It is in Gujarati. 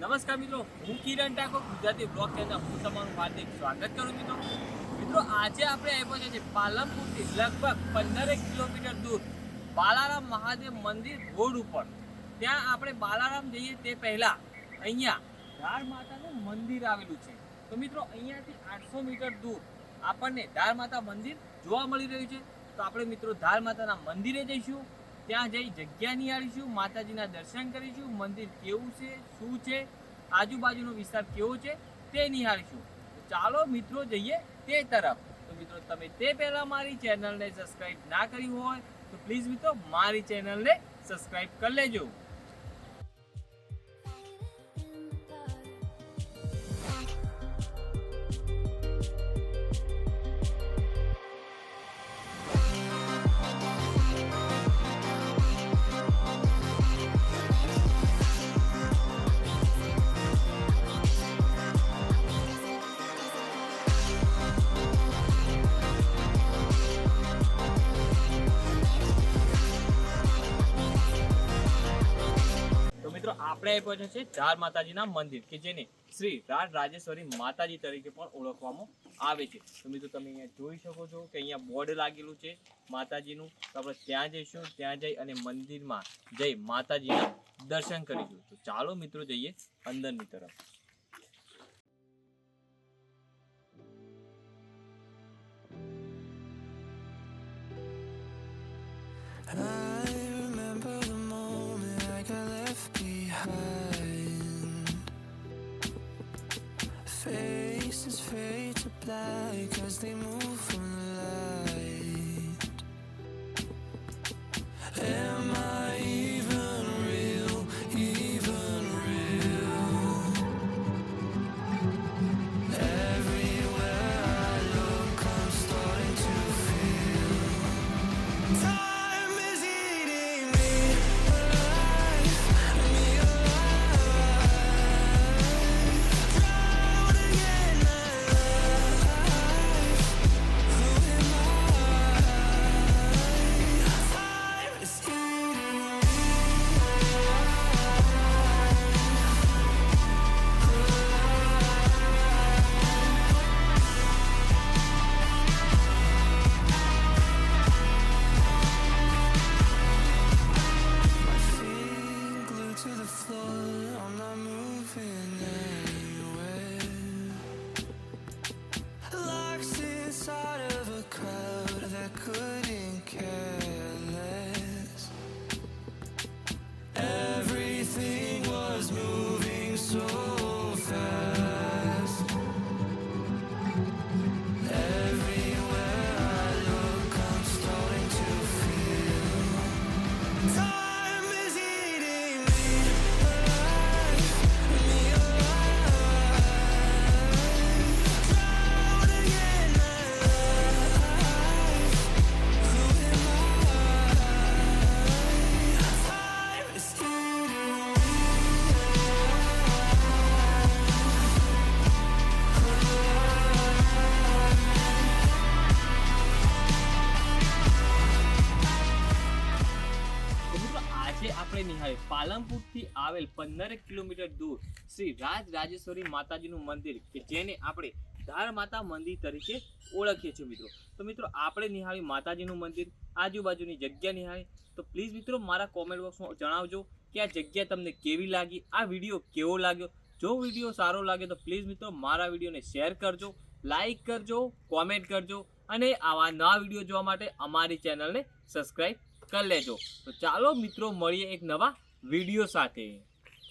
નમસ્કાર મિત્રો, હું કિરણ ઠાકોર, ગુજરાતી બ્લોગ ચેનલ હું તમારું હાર્દિક સ્વાગત કરું મિત્રો. મિત્રો, આજે આપણે આવ્યા છીએ પાલનપુરથી, લગભગ પંદરેક કિલોમીટર દૂર, બાલારામ મહાદેવ મંદિર રોડ ઉપર. ત્યાં આપણે બાલારામ જઈએ તે પહેલાં અહીંયા ધાર માતાનું મંદિર આવેલું છે. તો મિત્રો, અહીંયાથી આઠસો મીટર દૂર આપણને ધાર માતા મંદિર જોવા મળી રહ્યું છે. તો આપણે મિત્રો, ધાર માતાના મંદિરે જઈશું. ત્યાં જઈ જગ્યા નિહાળીશું, માતાજીના દર્શન કરીશું, મંદિર કેવું છે, શું છે, આજુબાજુનો વિસ્તાર કેવો છે, તે નિહાળીશું. ચાલો મિત્રો જઈએ તે તરફ. તો મિત્રો, તમે તે પહેલા મારી ચેનલને સબસ્ક્રાઈબ ના કરી હોય, તો પ્લીઝ મિત્રો, મારી ચેનલને સબસ્ક્રાઈબ કરી લેજો. મિત્રો, આપણે આવી પહોંચ્યા છે ચાર માતાજીના મંદિર, કે જેને શ્રી રાજ રાજેશ્વરી માતાજી તરીકે પણ ઓળખવામાં આવે છે. તો મિત્રો, તમે અહીંયા જોઈ શકો છો કે અહીંયા બોર્ડ લાગેલું છે માતાજીનું. તો આપણે ત્યાં જઈશું, ત્યાં જઈ અને મંદિરમાં જઈ માતાજીના દર્શન કરીશું. તો ચાલો મિત્રો, જઈએ અંદરની તરફ. because they move. Time નિહાળી પાલનપુરથી આવેલ પંદરેક કિલોમીટર દૂર શ્રી રાજ રાજેશ્વરી માતાજીનું મંદિર કે જેને આપણે ધાર માતા મંદિર તરીકે ઓળખીએ છીએ મિત્રો. તો મિત્રો, આપણે નિહાળી માતાજીનું મંદિર, આજુબાજુની જગ્યા નિહાળી. તો પ્લીઝ મિત્રો, મારા કોમેન્ટ બોક્સમાં જણાવજો કે આ જગ્યા તમને કેવી લાગી, આ વીડિયો કેવો લાગ્યો? જો વીડિયો સારો લાગે તો પ્લીઝ મિત્રો, મારા વિડીયોને શેર કરજો લાઈક કરજો કોમેન્ટ કરજો અને આવા નવા વીડિયો જોવા માટે અમારી ચેનલને સબસ્ક્રાઈબ કરી લેજો. તો ચાલો મિત્રો મળીએ એક નવા વીડિયો સાથે.